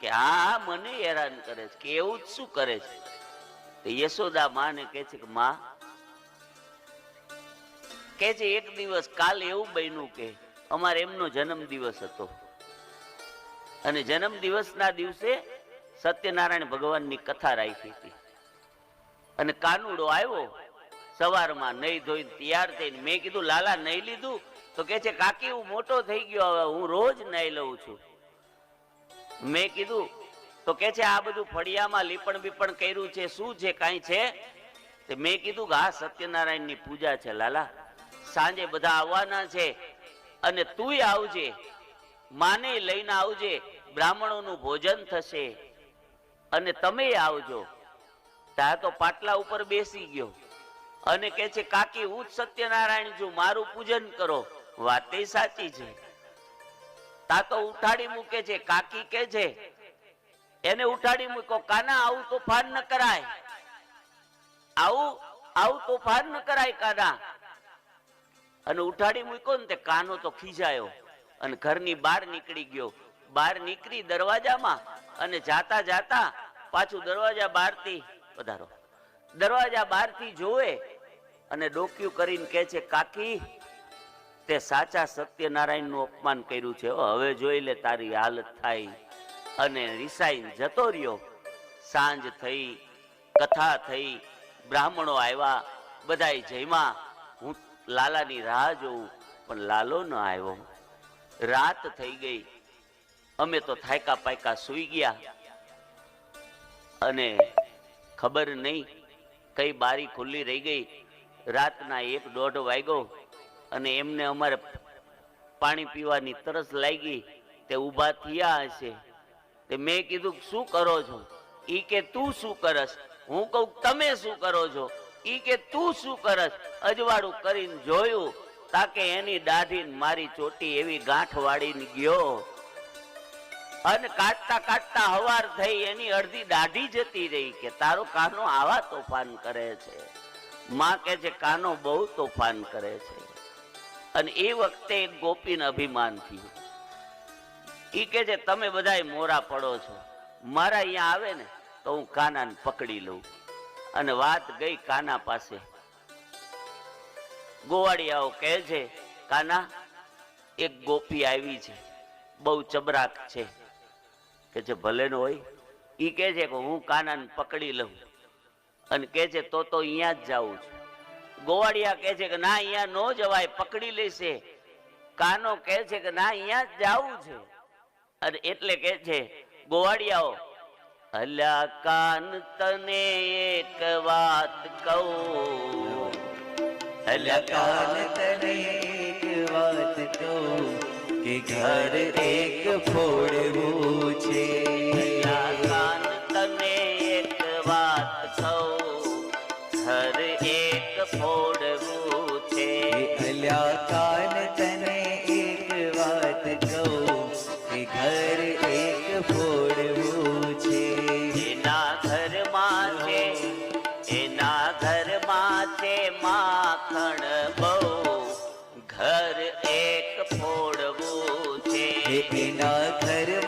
કે આ મને હેરાન કરે છે, કે એવું જ શું કરે છે? તો યશોદા માને કહે છે કે, માં કે છે, એક દિવસ કાલ એવું બન્યું કે અમારે એમનો જન્મ દિવસ હતો. અને જન્મ દિવસના દિવસે સત્યનારાયણ ભગવાનની કથા રાખી હતી. અને કાનુડો આવ્યો સવારમાં નહીં ધોઈને તૈયાર થઈને મેં કીધું, લાલા નહીં લીધું? તો કે છે, કાકી, હું મોટો થઈ ગયો, હવે હું રોજ નહીં લઉં છું. મેં કીધું, તો કે છે, આ બધું ફળિયામાં લીપણ બીપણ કર્યું છે, શું છે, કાંઈ છે? તે મેં કીધું કે આ સત્યનારાયણની પૂજા છે, લાલા, સાંજે બધા આવવાના છે અને તુંય આવજે, માને લઈને આવજે, બ્રાહ્મણોનું ભોજન થશે અને તમે આવજો. ત્યાં તો પાટલા ઉપર બેસી ગયો અને કે છે, કાકી, હું સત્યનારાયણ છું, મારું પૂજન કરો. વાતે સાચી છે. તા તો ઉઠાડી મૂકે છે, કાકી કે છે. એને ઉઠાડી મૂકો, કાના આવું તોફાન ન કરાય. આવું આવું તોફાન ન કરાય કાના. અને ઉઠાડી મૂક્યો ને તે કાનો તો ખીજાયો અને ઘરની બહાર નીકળી ગયો. બહાર નીકળી દરવાજામાં અને જાતા જાતા પાછું દરવાજા બહારથી વધારો દરવાજા બહારથી જોવે અને ડોક્યું કરીને કહે છે, કાકી તે સાચા સત્યનારાયણનું અપમાન કર્યું છે. હવે જોઈ લે તારી હાલત થાય. અને રિસાઈન જતો રહ્યો. સાંજ થઈ, કથા થઈ, બ્રાહ્મણો આવ્યા, બધાય જયમાં હું લાલાની રાહ જોઉં, પણ લાલો ન આવ્યો. રાત થઈ ગઈ. અમે તો થાયકા પાયકા સુઈ ગયા. અને ખબર નહીં, કઈ બારી ખુલ્લી રહી ગઈ. રાતના એક દોઢ વાગ્યો. અને એમને અમારે પાણી પીવાની તરસ લાગી તે ઊભા થયા હશે. તે મેં કીધું શું કરો છો? ઈ કે તું શું કરસ? હું કહું તમે શું કરો છો? ઈ કે તું શું કરસ? અજવાળું કરીને જોયું, તાકે એની દાઢી મારી ચોટી એવી ગાંઠ વાળીને ગયો. અને કાટતા કાટતા હવાર થઈ એની અડધી દાઢી જતી રહી કે તારો કાનો આવા તોફાન કરે છે. માં કે છે, કાનો બહુ તોફાન કરે છે. અને એ વખતે એક ગોપીને અભિમાન થયું. એ કે છે, તમે બધા મોરા પડો છો. મારા અહીંયા આવે ને, તો હું કાનાને પકડી લઉં. અને વાત ગઈ કાના પાસે. ગોવાળિયાઓ કહે છે, કાના, એક ગોપી આવી છે. બહુ ચબરાક છે. કે જે ભલે હોય. એ કે છે કે હું કાનાને પકડી લઉં. અને કે છે, તો તો અહીંયા જ જાઉં છું. ગોવાળિયા કહે છે કે ના, અહીંયા નો જવાય, પકડી લેશે. કાનો કહે છે કે ના, અહીંયા જાવું છે. અને એટલે કે છે, ગોવાળિયાઓ, અલ્યા કાન તને એક વાત કહું. અલ્યા કાન તને એક વાત કહું કે ઘર એક ફોડવું છે. એના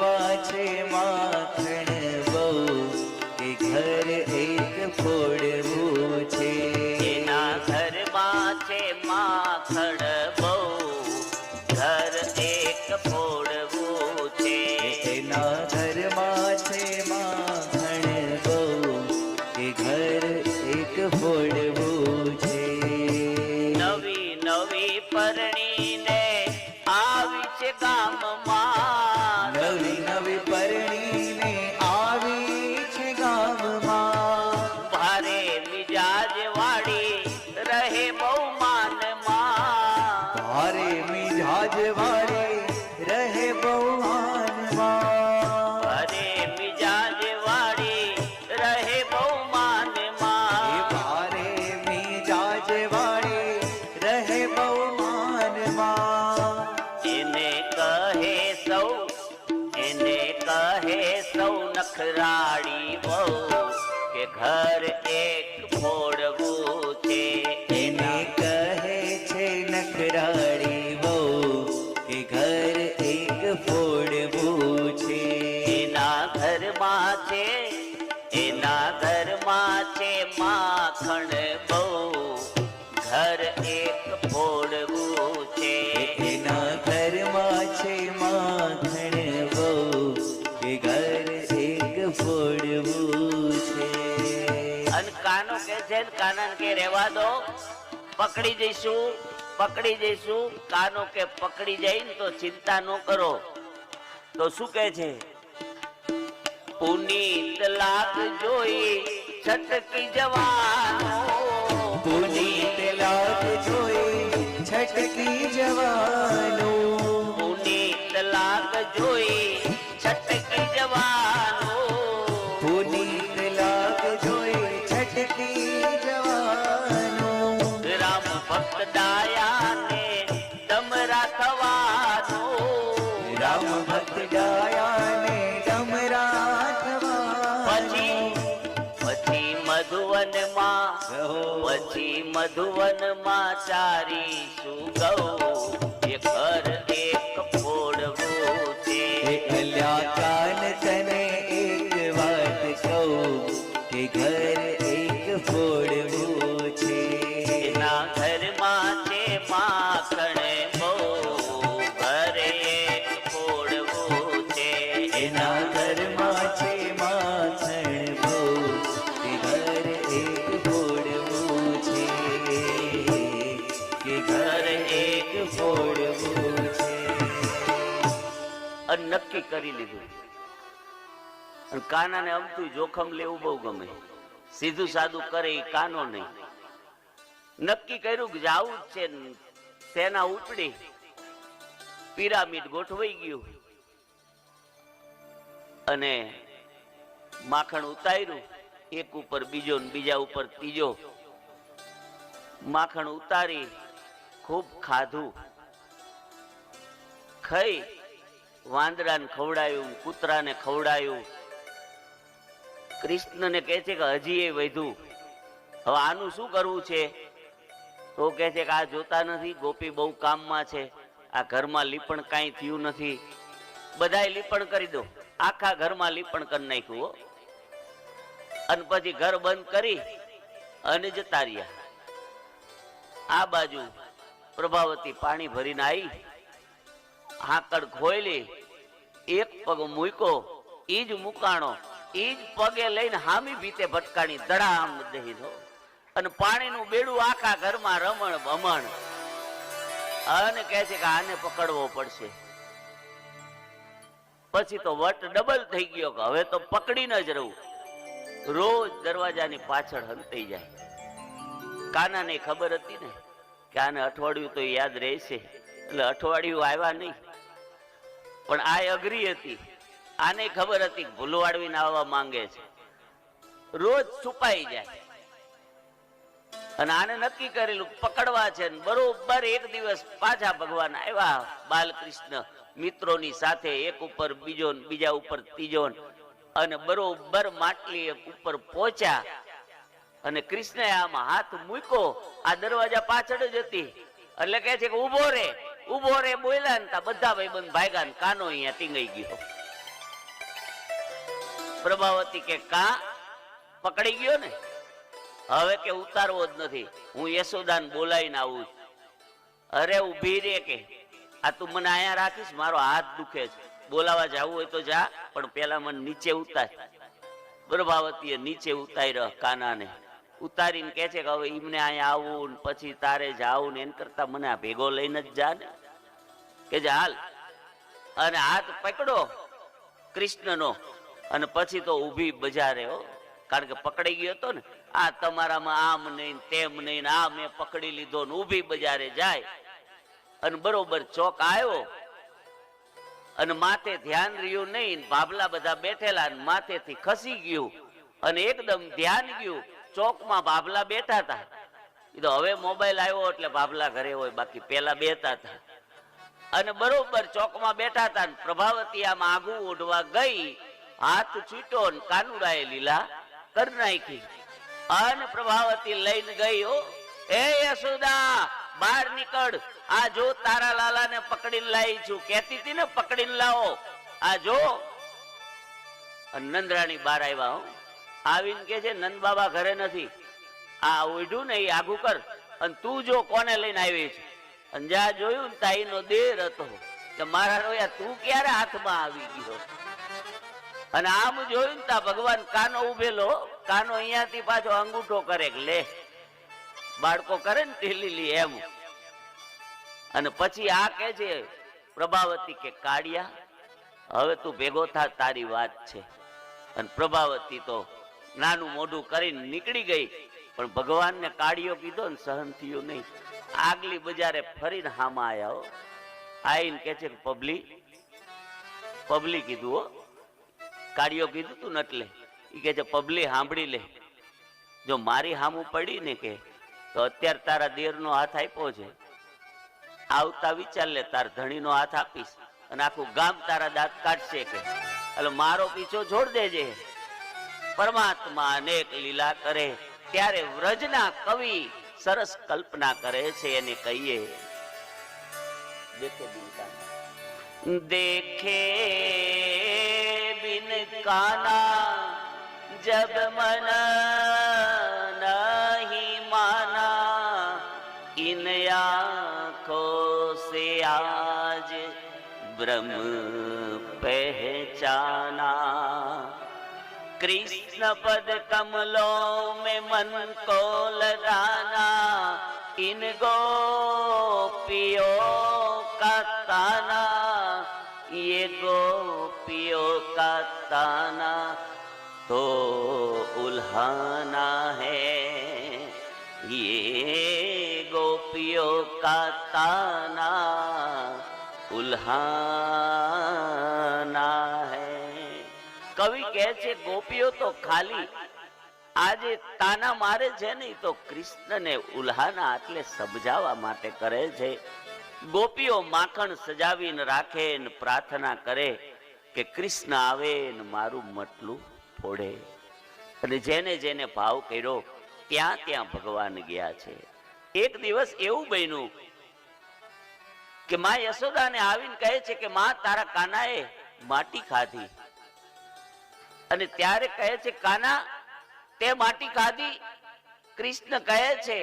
ઘર એક ફોડવું છે. એના ઘરમાં છે માખણ બહુ કે ઘર એક ફોડવું છે. અને કાનો કે છે કાનન કે રહેવા દો. પકડી જઈશું પકડી જઈશું. કાનો કે પકડી જાય ને તો ચિંતા ન કરો. તો શું કે છે? પુનીત લાગ જોઈ છટકી જવાનો મધુવનમાં પછી મધુવનમાં ચારી સુગવ એ ઘર નક્કી કરી લીધું. અને કાનાને અમતું જોખમ લેવું બહુ ગમે. સીધું સાદું કરે એ કાનો નહીં. નક્કી કર્યું કે જાવું જ છે તેના ઉપડી પિરામિડ ગોઠવાઈ ગયું. અને માખણ ઉતાર્યું, એક ઉપર બીજો ને બીજા ઉપર ત્રીજો. માખણ ઉતારી, ખૂબ ખાધું. ખાઈ વાંદરાને ખવડાયું, કૂતરાને ખવડાયું. કૃષ્ણને કહે છે કે હજી એ વધ્યું. હવે આનું શું કરવું છે? તો કહે છે કે આ જોતા નથી, ગોપી બહુ કામમાં છે. આ ઘરમાં લીપણ કાંઈ થયું નથી. બધાય લીપણ કરી દો. આખા ઘરમાં લીપણ કરી નાખ્યું અને પછી ઘર બંધ કરી અને જતા રહ્યા. આ બાજુ પ્રભાવતી પાણી ભરીને આવી હાકડ ખોયલી એક પગ મૂકો ઈ જ મુકાણો ઈ જ પગે લઈને હામી ભીતે ભટકાણી દડામ દહી દો અને પાણીનું બેડું આખા ઘરમાં રમણ ભમણ અને કહે છે કે આને પકડવો પડશે. પછી તો વટ ડબલ થઈ ગયો કે હવે તો પકડીને જ રહું. રોજ દરવાજાની પાછળ હંતાઈ જાય. કાનાને ખબર હતી ને? કે આને અઠવાડિયું તો યાદ રહેશે. એટલે અઠવાડિયું આવ્યા નહીં. પણ આ અઘરી હતી. આને ખબર હતી ભૂલો ભૂલવાડવીને આવવા માંગે છે. રોજ છુપાઈ જાય. અને આને નક્કી કરેલું પકડવા છે બરોબર એક દિવસ પાછા ભગવાન આવ્યા બાલકૃષ્ણ મિત્રોની સાથે, એક ઉપર બીજો બીજા ઉપર ત્રીજો અને બરોબર માટલી ઉપર પહોંચ્યા. અને કૃષ્ણએ આમાં હાથ મૂક્યો. આ દરવાજા પાછળ જ હતી. એટલે કે છે કે ઊભો રે. ઊભો રે બોલ્યા ને બધા ભાઈબંધ ભાગ્યા ને કાનો અહીંયા ટીંગાઈ ગયો. પ્રભાવતી કે કા? પકડી ગયો ને? હવે કે ઉતારવો જ નથી. હું યશોદાન બોલાવીને આવું. અરે ઊભી રે કે. આ તું મને અહીંયા રાખીશ, મારો હાથ દુખે છે. બોલાવા જવું હોય તો જા, પણ પેલા મને નીચે ઉતાર. પ્રભાવતીએ નીચે ઉતાર્યો કાનાને. ઉતારીને કે છે કે હવે એમને અહીંયા આવું પછી તારે જાવું ને એન કરતા મને આ ભેગો લઈને જ જા ને. કે જે હાલ, અને હાથ પકડો કૃષ્ણનો, અને પછી તો ઊભી બજારે હો. કારણ કે પકડાઈ ગયો હતો ને, આ તમારામાં આમ નહીં તેમ નહીં આ મેં પકડી લીધો ને ઊભી બજારે જાય. અને બરોબર ચોક આવ્યો. અને માથે ધ્યાન રહ્યું નહીં ભાભલા બધા બેઠેલા માથેથી ખસી ગયું. અને એકદમ ધ્યાન ગયું. ચોકમાં ભાભલા બેઠા હતા. તો હવે મોબાઈલ આવ્યો એટલે ભાભલા ઘરે હોય, બાકી પેલા બેતા હતા. અને બરોબર ચોકમાં બેઠા હતા પ્રભાવતી આમ આગું ઓઢવા ગઈ, હાથ છૂટો કાનુડાએ લીલા કરી નાખી. અને પ્રભાવતી લઈને ગઈ, હો એ યશોદા, બહાર નીકળ. આ જો તારા લાલાને પકડીને લાવી છું. કેતી હતી ને, પકડીને લાવો. આ જો. નંદરાણી બાર આવ્યા, હો. આવીને કે છે નંદ બાબા ઘરે નથી. આ ઓઢ્યું ને, એ આઘું કર. અને તું જો કોને લઈને આવી છે અને જ્યાં ને તાઈનો દેર હતો મારા રોયા તું ક્યારે હાથમાં આવી ગયો? અને આમ જોયું તા ભગવાન કાનો ઉભેલો, કાનો અહીંયાથી પાછો અંગૂઠો કરે લે, બાળકો કરે ને ઢીલીલી એમ. અને પછી આ કે છે, પ્રભાવતી કે કાળિયા, હવે તું ભેગો થા, તારી વાત છે. અને પ્રભાવતી તો નાનું મોઢું કરીને નીકળી ગઈ, પણ ભગવાનને કાળિયો કીધો ને સહન થયું નહીં. આગલી બજારે ફરીને હામાં આવ્યા હો. આઈને કે છે પબ્લિક પબલી કીધું હો. કાળિયો કીધું તું નટલે એ કે છે, પબ્લિક સાંભળી લે. જો મારી હામું પડી ને કે, તો અત્યારે તારા દેરનો હાથ આપ્યો છે. આવતા વિચાર લે, તાર ધણીનો હાથ આપીશ. અને આખું ગામ તારા દાંત કાઢશે કે. એટલે મારો પીછો છોડ દેજે. પરમાત્મા અનેક લીલા કરે. ત્યારે વ્રજના કવિ સરસ કલ્પના કરે છે એને કહીએ. દેખે બિન કાના જબ મન નહીં માના, ઇન આંખો સે આજ બ્રહ્મ પહેચાના. कृष्ण पद कमलों में मन को लगाना इन गोपियों का ताना, ये गोपियों का ताना तो उल्हाना है। ये गोपियों का ताना उल्हाना છે ગોપીઓ તો ખાલી, આજે તાના મારે છે ને તો કૃષ્ણને ઉલ્હાના આટલે સમજાવવા માટે કરે છે. ગોપીઓ માખણ સજાવીને રાખે ને પ્રાર્થના કરે કે કૃષ્ણ આવે ને મારું મટલું ફોડે. અને જેને જેને ભાવ કર્યો, ત્યાં ત્યાં ભગવાન ગયા છે. એક દિવસ એવું બન્યું કે માં યશોદાને આવીને કહે છે કે, માં, તારા કાનાએ માટી ખાધી. અને ત્યારે કહે છે, કાના, તે માટી ખાધી? કૃષ્ણ કહે છે,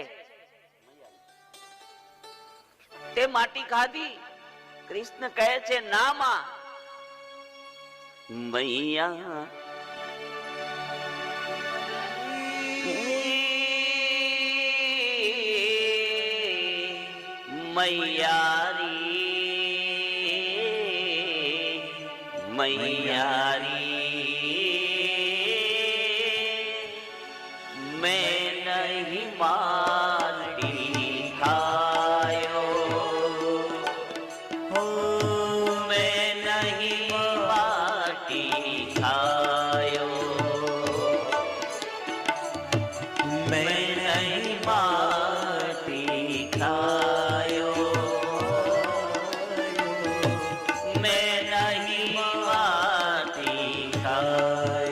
તે માટી ખાધી? કૃષ્ણ કહે છે ના માં મૈયા, મૈયારી મૈયારી. માટી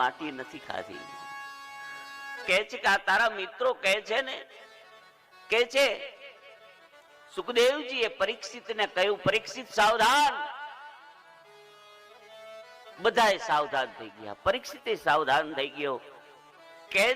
માટી નથી ખાધી. કે છે કે તારા મિત્રો કહે છે ને કે છે સુખદેવજી એ પરીક્ષિત ને કહ્યું, પરીક્ષિત સાવધાન. બધાએ સાવધાન થઈ ગયા. પરીક્ષિત સાવધાન થઈ ગયો. કે